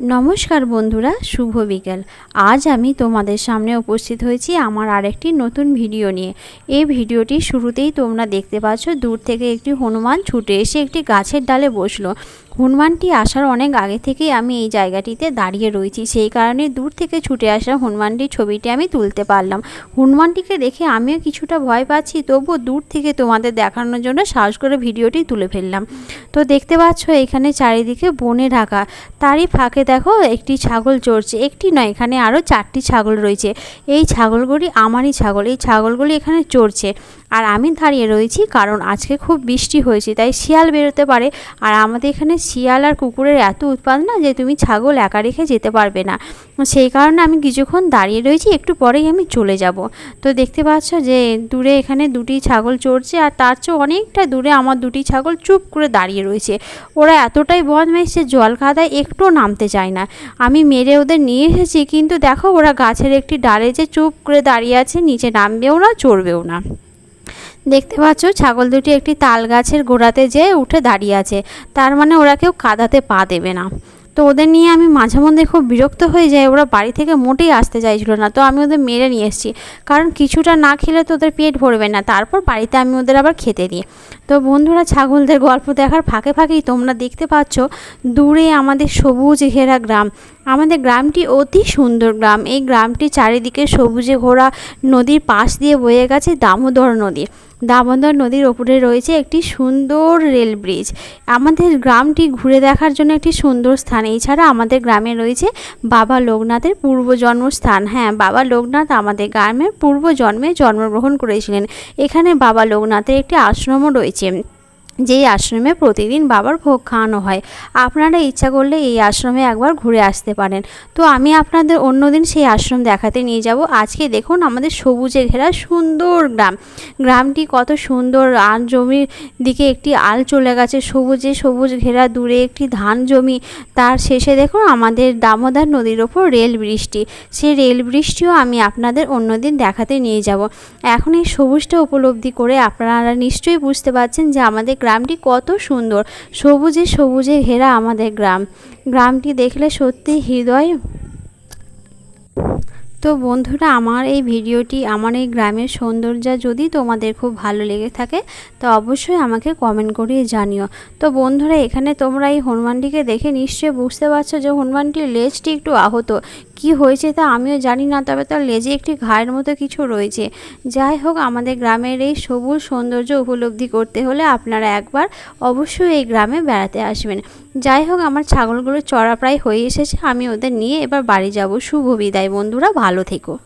নমস্কার বন্ধুরা, শুভ বিকেল। আজ আমি তোমাদের সামনে উপস্থিত হয়েছি আমার আরেকটি নতুন ভিডিও নিয়ে। এই ভিডিওটি শুরুতেই তোমরা দেখতে পাচ্ছ, দূর থেকে একটি হনুমান ছুটে এসে একটি গাছের ডালে বসল। হনুমানটি আসার অনেক আগে থেকেই আমি এই জায়গাটিতে দাঁড়িয়ে রয়েছি। সেই কারণে দূর থেকে ছুটে আসা হনুমানটির ছবিটি আমি তুলতে পারলাম। হনুমানটিকে দেখে আমিও কিছুটা ভয় পাচ্ছি, তবুও দূর থেকে তোমাদের দেখানোর জন্য সাহস করে ভিডিওটি তুলে ফেললাম। তো দেখতে পাচ্ছ, এখানে চারিদিকে বনে ঢাকা। তারই ফাঁকে দেখো, একটি ছাগল চড়ছে। একটি নয়, এখানে আরও চারটি ছাগল রয়েছে। এই ছাগলগুলি আমারই ছাগল। এই ছাগলগুলি এখানে চড়ছে। আর আমি দাঁড়িয়ে রয়েছি কারণ আজকে খুব বৃষ্টি হয়েছে, তাই শিয়াল বেরোতে পারে। আর আমাদের এখানে শিয়াল আর কুকুরের এত উৎপাদ না যে তুমি ছাগল একা রেখে যেতে পারবে না। সেই কারণে আমি কিছুক্ষণ দাঁড়িয়ে রয়েছি, একটু পরেই আমি চলে যাব। তো দেখতে পাচ্ছ যে দূরে এখানে দুটি ছাগল চড়ছে আর তার চেয়ে অনেকটা দূরে আমার দুটি ছাগল চুপ করে দাঁড়িয়ে রয়েছে। ওরা এতটাই বদমাইশ যে জল খাদায় একটুও নামতে চায় না। আমি মেরে ওদের নিয়ে এসেছি, কিন্তু দেখো ওরা গাছের একটি ডালে যে চুপ করে দাঁড়িয়ে আছে, নিচে নামবেও না, চড়বেও না। দেখতে পাচ্ছ, ছাগল দুটি একটি তাল গাছের গোড়াতে যেয়ে উঠে দাঁড়িয়ে আছে। তার মানে ওরা কেউ কাদাতে পা দেবে না। তো ওদের নিয়ে আমি মাঝে মধ্যে খুব বিরক্ত হয়ে যাই, ওরা বাড়ি থেকে মোটেই আসতে চাইছিল না। তো আমি ওদের মেরে নিয়ে এসেছি। কারণ কিছুটা না খেলে তো ওদের পেট ভরবে না। তারপর বাড়িতে আমি ওদের আবার খেতে দিই। তো বন্ধুরা, ছাগলদের গল্প দেখার ফাঁকে ফাঁকেই তোমরা দেখতে পাচ্ছ, দূরে আমাদের সবুজ ঘেরা গ্রাম। আমাদের গ্রামটি অতি সুন্দর গ্রাম। এই গ্রামটি চারিদিকে সবুজে ঘোরা নদীর পাশ দিয়ে বয়ে গেছে দামোদর নদী। দামোদর নদীর ওপরে রয়েছে একটি সুন্দর রেল ব্রিজ। আমাদের গ্রামটি ঘুরে দেখার জন্য একটি সুন্দর স্থান। এছাড়া আমাদের গ্রামে রয়েছে বাবা লোকনাথের পূর্বজন্মস্থান। হ্যাঁ বাবা লোকনাথ আমাদের গ্রামের পূর্বজন্মে জন্মগ্রহণ করেছিলেন। এখানে বাবা লোকনাথের একটি আশ্রমও রয়েছে। যেই আশ্রমে প্রতিদিন বাবার ভোগ খাওয়ানো হয়। আপনারা ইচ্ছা করলে এই আশ্রমে একবার ঘুরে আসতে পারেন। তো আমি আপনাদের অন্যদিন সেই আশ্রম দেখাতে নিয়ে যাব। আজকে দেখুন আমাদের সবুজে ঘেরা সুন্দর গ্রাম। গ্রামটি কত সুন্দর। আর জমির দিকে একটি আল চলে গেছে। সবুজে সবুজ ঘেরা দূরে একটি ধান জমি। তার শেষে দেখুন আমাদের দামোদর নদীর ওপর রেল বৃষ্টি। সেই রেল বৃষ্টিও আমি আপনাদের অন্যদিন দেখাতে নিয়ে যাব। এখন এই সবুজটা উপলব্ধি করে আপনারা নিশ্চয়ই বুঝতে পারছেন যে আমাদের গ্রামটি কত সুন্দর। সবুজে সবুজে ঘেরা আমাদের গ্রাম। গ্রামটি দেখলে সত্যি হৃদয় তো বন্ধুরা, আমার এই ভিডিওটি, আমার এই গ্রামের সৌন্দর্য যদি তোমাদের খুব ভালো লেগে থাকে, তো অবশ্যই আমাকে কমেন্ট করিয়ে জানিও। তো বন্ধুরা, এখানে তোমরা এই হনুমানটিকে দেখে নিশ্চয়ই বুঝতে পারছ যে হনুমানটির লেজটি একটু আহত। কি হয়েছে তা আমিও জানি না, তবে তার লেজে একটি ঘায়ের মতো কিছু রয়েছে। যাই হোক, আমাদের গ্রামের এই সবুজ সৌন্দর্য উপলব্ধি করতে হলে আপনারা একবার অবশ্যই এই গ্রামে বেড়াতে আসবেন। যাই হোক, আমার ছাগলগুলো চড়া প্রায় হয়ে এসেছে, আমি ওদের নিয়ে এবার বাড়ি যাব। শুভ বিদায় বন্ধুরা, ভালো থেকো।